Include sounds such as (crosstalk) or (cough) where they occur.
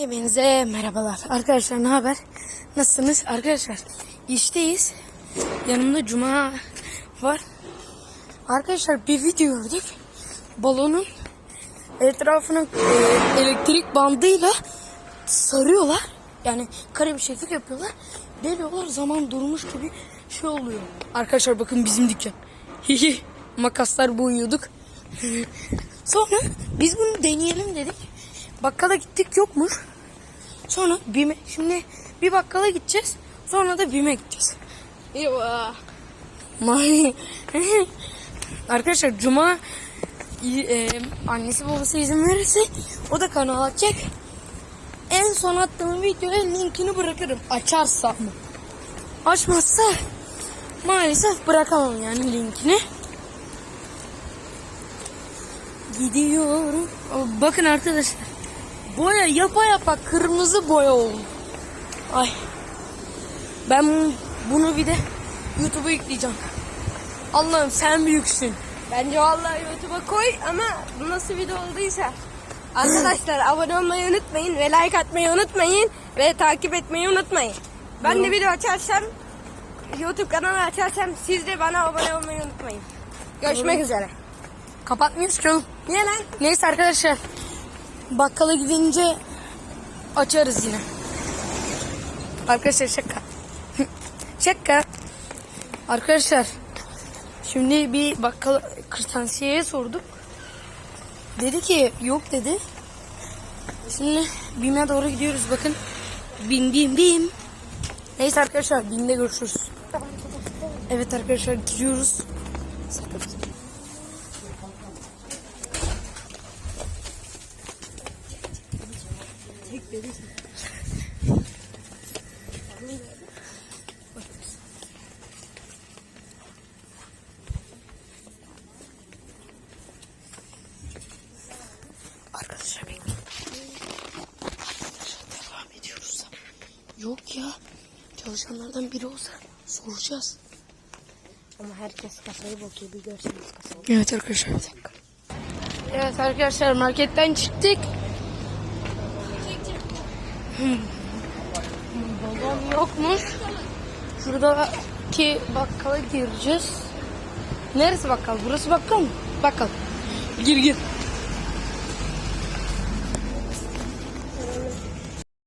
Hepinize merhabalar. Arkadaşlar ne haber? Nasılsınız? Arkadaşlar işteyiz. Yanımda Cuma var. Arkadaşlar bir video gördük. Balonun etrafına e, elektrik bandıyla sarıyorlar. Yani kare bir şekil yapıyorlar. Deliyorlar zaman durmuş gibi şey oluyor. Arkadaşlar bakın bizim dükkan. (laughs) Hihi makaslar boyuyorduk. Sonra biz bunu deneyelim dedik. Bakkala gittik yokmuş. Sonra BİM'e şimdi bir bakkala gideceğiz. Sonra da BİM'e gideceğiz. Eyvah. (laughs) Arkadaşlar Cuma e, annesi babası izin verirse o da kanal açacak. En son attığım videoya linkini bırakırım. Açarsa mı? Açmazsa maalesef bırakamam yani linkini. Gidiyorum. Bakın arkadaşlar. Boya yapa yapa kırmızı boya oldu. Ay. Ben bunu bir de YouTube'a yükleyeceğim. Allah'ım sen büyüksün. Bence vallahi YouTube'a koy ama bu nasıl video olduysa. Arkadaşlar abone olmayı unutmayın ve like atmayı unutmayın ve takip etmeyi unutmayın. Ben de video açarsam YouTube kanalı açarsam siz de bana abone olmayı unutmayın. Görüşmek üzere. Kapatmıyoruz ki oğlum. Niye lan? Neyse arkadaşlar. Bakkala gidince açarız yine. Arkadaşlar şaka. (laughs) şaka. Arkadaşlar. Şimdi bir bakkal kırtasiyeye sorduk. Dedi ki yok dedi. Şimdi BİM'e doğru gidiyoruz bakın. Bim bim bim. Neyse arkadaşlar BİM'de görüşürüz. Evet arkadaşlar gidiyoruz. Arkadaşlar bekleyin. Devam ediyoruz. Yok ya. Çalışanlardan biri olsa soracağız. Ama herkes kasayı bakıyor bir görseniz kasayı. Evet arkadaşlar bir dakika. Evet arkadaşlar marketten çıktık. Balon yokmuş. Şuradaki bakkala gireceğiz. Neresi bakkal? Burası bakkal mı? Bakkal. Gir gir.